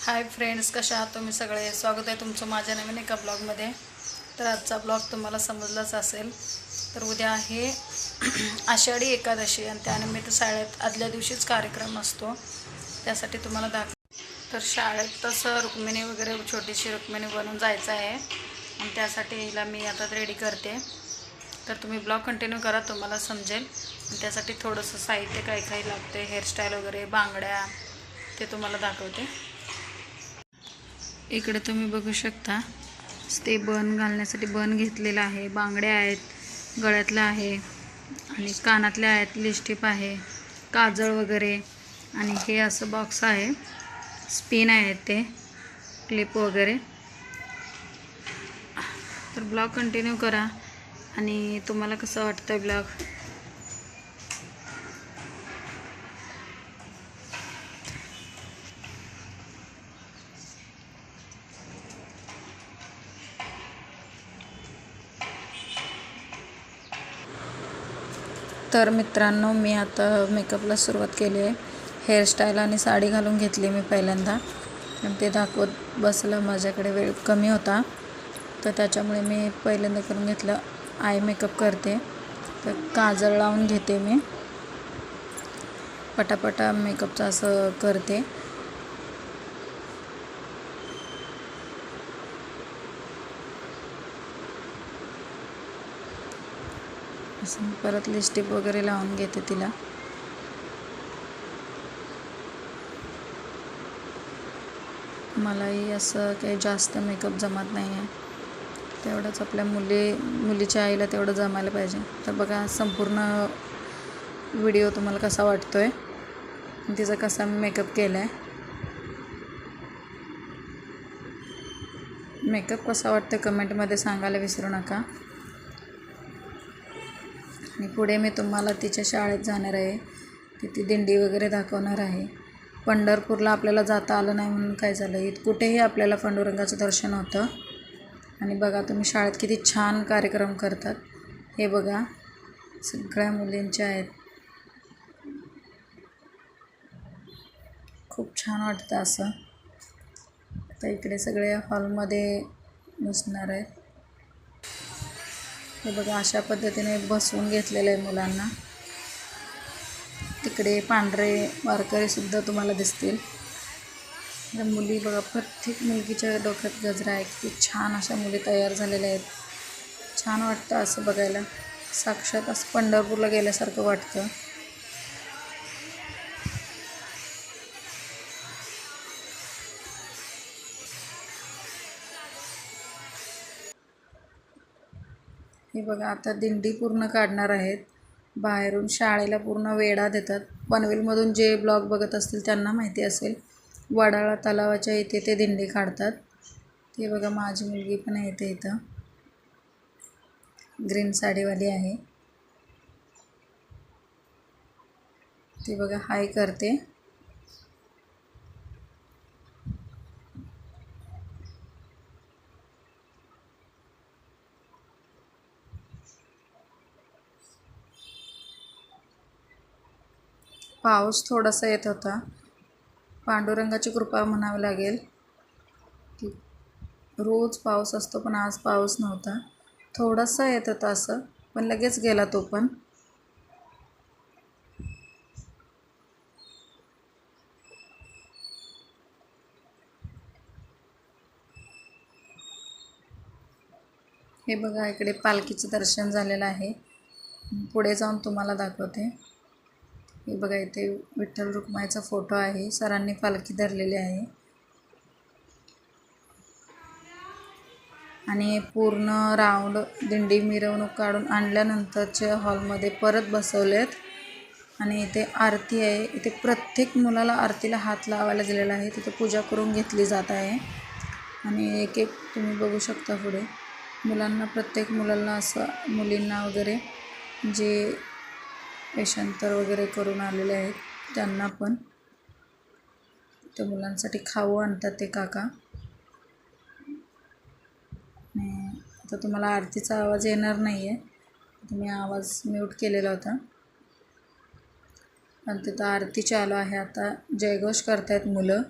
Hi friends कशा आहात तुम्ही सगळे? स्वागत आहे तुमचं माझ्या नवीन एका ब्लॉगमध्ये तर आजचा ब्लॉग तुम्हाला समजलाच असेल तर उद्या आहे आषाढी एकादशी आणि त्यानिमित्त शाळेत आदल्या दिवशीच कार्यक्रम असतो. त्यासाठी तुम्हाला दाख तर शाळेत तसं रुक्मिणी वगैरे छोटीशी रुक्मिणी बनवून जायचं आहे. आणि त्यासाठी हिला मी आता रेडी करते. तर तुम्ही ब्लॉग कंटिन्यू करा तुम्हाला समजेल. आणि त्यासाठी थोडंसं साहित्य काही काही लागते हेअरस्टाईल वगैरे बांगड्या ते तुम्हाला दाखवते. इकडे तुम्ही बघू शकता. ते बन घालण्यासाठी बन घेतलेलं आहे. बांगड्या आहेत गळ्यातलं आहे आणि कानातल्या आहेत लिस्टिप आहे काजळ वगैरे आणि हे असं बॉक्स आहे. स्पिन आहेत ते क्लिप वगैरे. तर ब्लॉग कंटिन्यू करा आणि तुम्हाला कसं वाटतं ब्लॉग तर मित्रांनो मी आता मेकअपला सुरुवात केली आहे. हेअरस्टाईल आणि साडी घालून घेतली मी पहिल्यांदा. ते दाखवत बसलं माझ्याकडे वेळ कमी होता. तर त्याच्यामुळे मी पहिल्यांदा करून घेतलं आय मेकअप करते. तर काजळ लावून घेते मी. पटापटा मेकअपचं असं करते. असं परत लिस्टिप वगैरे लावून घेते तिला. मलाही असं काही जास्त मेकअप जमत नाही आहे तेवढंच आपल्या मुली मुलीच्या आईला तेवढं जमायला पाहिजे. तर बघा संपूर्ण व्हिडिओ तुम्हाला कसा वाटतो आहे तिचा कसा मेकअप केला आहे मेकअप कसा वाटतं कमेंटमध्ये सांगायला विसरू नका. आणि पुढे मी तुम्हाला तिच्या शाळेत जाणार आहे. तिथे दिंडी वगैरे दाखवणार आहे. पंढरपूरला आपल्याला जाता आलं नाही म्हणून काय झालं? इथं कुठेही आपल्याला पांडुरंगाचं दर्शन होतं. आणि बघा तुम्ही शाळेत किती छान कार्यक्रम करतात. हे बघा सगळ्या मुलींच्या आहेत. खूप छान वाटतं असं. आता इकडे सगळे हॉलमध्ये बसणार आहेत. हे बघा अशा पद्धतीने बसवून घेतलेलं आहे मुलांना. तिकडे पांढरे वारकरीसुद्धा तुम्हाला दिसतील. तर मुली बघा प्रत्येक मुलगीच्या डोक्यात गजरा आहे किती छान अशा मुली तयार झालेल्या आहेत. छान वाटतं असं बघायला. साक्षात असं पंढरपूरला गेल्यासारखं वाटतं. हे बघा आता दिंडी पूर्ण काढणार आहेत. बाहेरून शाळेला पूर्ण वेढा देतात. पनवेलमधून जे ब्लॉग बघत असतील त्यांना माहिती असेल वडाळा तलावाच्या इथे ते दिंडी काढतात. ते बघा माझी मुलगी पण येते इथं. ग्रीन साडीवाली आहे. ती बघा हाय करते. पाऊस थोडासा येत होता. पांडुरंगाची कृपा म्हणावी लागेल की रोज पाऊस असतो पण आज पाऊस नव्हता. थोडासा येत होता असं पण लगेच गेला तो पण. हे बघा इकडे पालखीचं दर्शन झालेलं आहे. पुढे जाऊन तुम्हाला दाखवते. हे बघा इथे विठ्ठल रुक्माईचा फोटो आहे. सरांनी पालखी धरलेली आहे. आणि पूर्ण राऊंड दिंडी मिरवणूक काढून आणल्यानंतरच्या हॉलमध्ये परत बसवलेत. आणि इथे आरती आहे. इथे प्रत्येक मुलाला आरतीला हात लावायला दिलेला आहे. तिथे पूजा करून घेतली जात आहे. आणि एक एक तुम्ही बघू शकता पुढे. मुलांना प्रत्येक मुलांना असं मुलींना वगैरे जे वेषांतर वगैरे करून आलेले आहेत. त्यांना पण. त्या मुलांसाठी खाऊ आणतात ते काका. आता तुम्हाला आरतीचा आवाज येणार नाही आहे तुम्ही आवाज म्यूट केलेला होता. पण तिथं आरती चालू आहे. आता जयघोष करतायत मुलं.